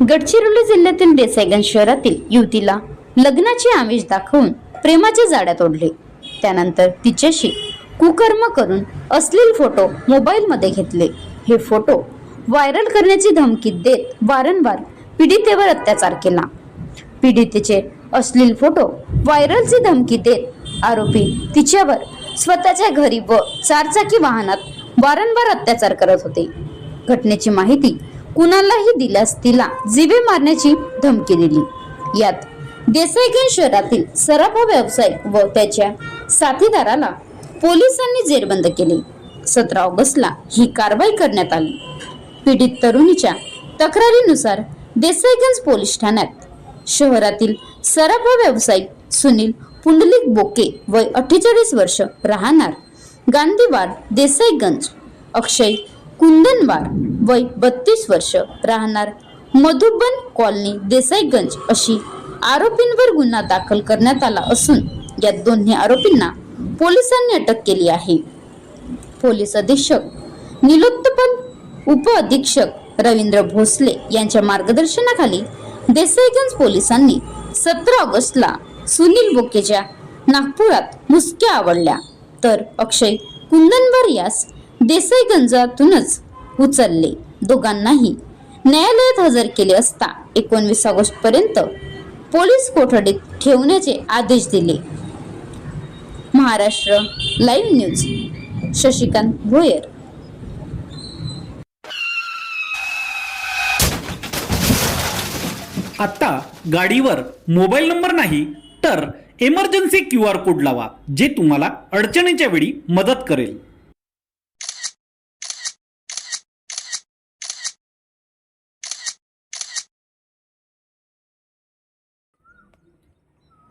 गडचिरोली जिल्ह्यातील देसाईगंज शहरातील युवतीला लग्नाची आमिष दाखवून प्रेमाच्या जाड्यात ओढले. त्यानंतर तिच्याशी कुकर्म करून अश्लील फोटो मोबाईलमध्ये घेतले. हे फोटो व्हायरल करण्याची धमकी देत वारंवार पीडितेवर अत्याचार केला. पीडितेचे अश्लील फोटो व्हायरलची धमकी देत आरोपी तिच्यावर स्वतःच्या घरी व चारचाकी वाहनात वारंवार अत्याचार करत होते. घटनेची माहिती कुणालाही दिल्यास तिला जिवे मारण्याची धमकी दिली. यात देसाईगंज शहरातील सराफा व्यावसायिक व त्याच्या साथीदाराला पोलिसांनी जेरबंद केले. सतरा ऑगस्टला ही कारवाई करण्यात आली. पीडित तरुणीच्या तक्रारीनुसार देसाईगंज पोलीस ठाण्यात शहरातील सराफा व्यावसायिक सुनील पुंडलिक बोके वय अठ्ठेचाळीस वर्ष राहणार गांधीवाड देसाईगंज अक्षय कुंदनवार वय बत्तीस वर्ष राहणार मधुबन कॉलनी देसाईगंज अशी आरोपींवर गुन्हा दाखल करण्यात आला असून या दोन्ही आरोपींना पोलिसांनी अटक केली आहे. पोलीस अधीक्षक निलोत्पल उप अधीक्षक रवींद्र भोसले यांच्या मार्गदर्शनाखाली देसाईगंज पोलिसांनी सतरा ऑगस्टला सुनील बोकेच्या नागपुरात मुसक्या आवडल्या. तर अक्षय कुंदनवर यास देसाईगंजातूनच उचलले दोघांनाही. न्यायालयात हजर केले असता एकोणवीस ऑगस्ट पर्यंत पोलीस कोठडीत ठेवण्याचे आदेश दिले. Maharashtra live news Shashikant Bhoyar. आता गाडीवर मोबाईल नंबर नाही तर इमर्जन्सी क्यू आर कोड लावा जे तुम्हाला अडचणीच्या वेळी मदत करेल.